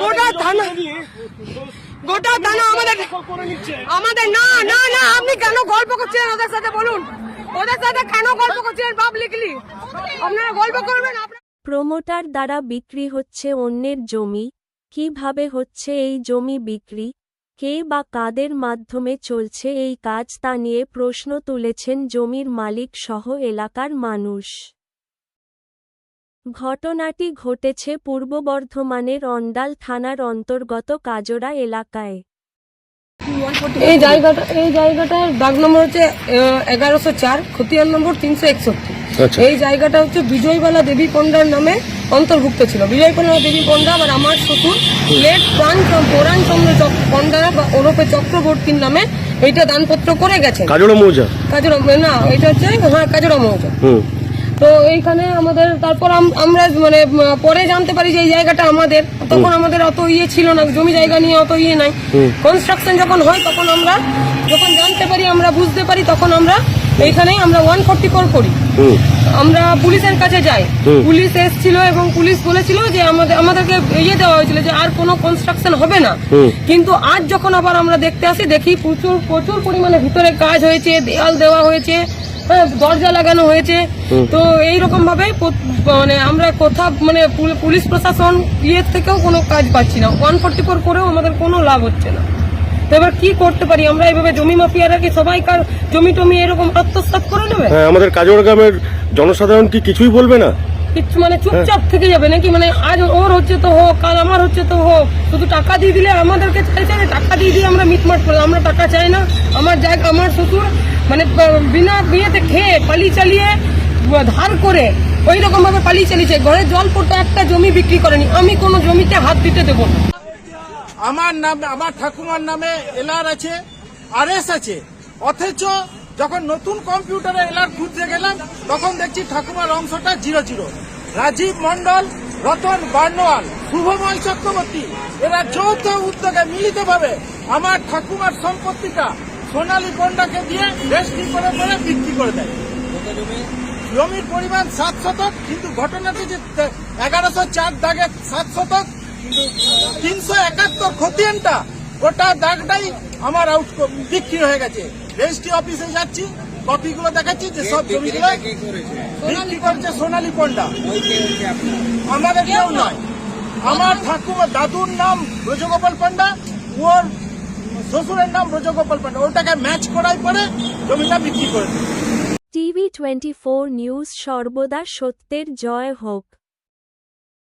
গোটা থানা গোটা থানা আমাদের আমাদের না না না, আপনি কেন গল্প করছিলেন ওদের সাথে বলুন। ওদের সাথে কেন গল্প করছিলেন পাবলিকলি আপনারা গল্প করবেন প্রমোটার দ্বারা বিক্রি হচ্ছে অন্যের জমি। কীভাবে হচ্ছে এই জমি বিক্রি? কে বা কাদের মাধ্যমে চলছে এই কাজ তা নিয়ে প্রশ্ন তুলেছেন জমির মালিক সহ এলাকার মানুষ। ঘটনাটি ঘটেছে পূর্ব বর্ধমানের অন্ডাল থানার অন্তর্গত কাজরা এলাকায়। এই জায়গাটা এই জায়গাটার দাগ নম্বর হচ্ছে এগারোশো চার খতিয়ান নম্বর তিনশো একষট্টি। আচ্ছা। এই জায়গাটা হচ্ছে বিজয়বালা দেবী পণ্ডার নামে অন্তর্ভুক্ত ছিল। বিজয়বালা দেবী পণ্ডা আবার আমার শ্বশুর লেট প্রাণ পরাণ চন্দ্র পণ্ডা বা ওরফে চক্রবর্তীর নামে এইটা দানপত্র করে গেছে কাজল মৌজা? কাজরা না এটা হচ্ছে হ্যাঁ কাজরা মৌজা। হুম। তো এইখানে আমাদের তারপর আমরা মানে পরে জানতে পারি যে এই জায়গাটা আমাদের। তখন আমাদের অত ইয়ে ছিল না জমি জায়গা নিয়ে অত ইয়ে নাই। কনস্ট্রাকশন যখন হয় তখন আমরা যখন জানতে পারি আমরা বুঝতে পারি তখন আমরা এইখানে আমরা ওয়ান ফোর্টি ফোর করি। আমরা পুলিশের কাছে যাই। পুলিশ এসেছিল এবং পুলিশ বলেছিল যে আমাদের আমাদেরকে ইয়ে দেওয়া হয়েছিল যে আর কোনো কনস্ট্রাকশন হবে না। কিন্তু আজ যখন আবার আমরা দেখতে আসি দেখি প্রচুর প্রচুর পরিমাণে ভিতরে কাজ হয়েছে দেয়াল দেওয়া হয়েছে। হ্যাঁ, দরজা লাগানো হয়েছে। তো এইরকম ভাবে মানে আমরা কোথাও মানে পুল- পুলিশ প্রশাসন ইয়ের থেকেও কোনো কাজ পাচ্ছি না। ওয়ান ফোর্টি ফোর করেও আমাদের কোনো লাভ হচ্ছে না। তো এবার কি করতে পারি? আমরা এইভাবে জমি মাফিয়ারা কি জমি টমি এরকম করে নেবে? হ্যাঁ আমাদের গ্রামের জনসাধারণ কি কিছুই বলবে না? কিচ্ছু মানে চুপচাপ থেকে যাবে নাকি? মানে আজ ওর হচ্ছে তো হোক কাল আমার হচ্ছে তো হোক। শুধু টাকা দিয়ে দিলে আমাদেরকে চাইছে না টাকা দিয়ে দিয়ে আমরা মিটমাট করলাম আমরা টাকা চাই না। আমার জায়গা আমার শ্বশুর মানে বিনা বিয়েতে খেয়ে পালি চালিয়ে ধার করে ওই রকম ভাবে পালিয়ে চালিয়েছে। ঘরে জল পড়তে, একটা জমি বিক্রি করেনি। আমি কোনো জমিতে হাত দিতে দেবো আমার নাম, আমার ঠাকুমার নামে এলআর আছে, আরএস আছে। অথচ যখন নতুন কম্পিউটারে এলআর খুঁজতে গেলাম, তখন দেখছি ঠাকুমার অংশটা জিরো জিরো। রাজীব মন্ডল রতন বার্নওয়াল শুভময় চক্রবর্তী, এরা যৌথ উদ্যোগে মিলিতভাবে আমার ঠাকুমার সম্পত্তিটা সোনালী পণ্ডাকে দিয়ে রেস্ট্রি করে করে বিক্রি করে দেয়? জমির পরিমাণ সাত শতক কিন্তু ঘটনাটি যে এগারোশো চার দাগে সাত শতক কিন্তু তিনশো একাত্তর খতিয়ানটা গোটা দাগটাই আমার আউট বিক্রি হয়ে গেছে। রেজিস্ট্রি অফিসে যাচ্ছি কপিগুলো দেখাচ্ছি যে সব জমিগুলো বিক্রি করেছে সোনালী পণ্ডা আমাদের কেউ নয়। আমার ঠাকুমা দাদুর নাম ব্রজগোপাল পান্ডা ওর শ্বশুরের নাম ব্রজগোপাল পান্ডা। ওটাকে ম্যাচ করাই পরে জমিটা বিক্রি করে টিভি টোয়েন্টি নিউজ সর্বদা সত্যের জয় হোক।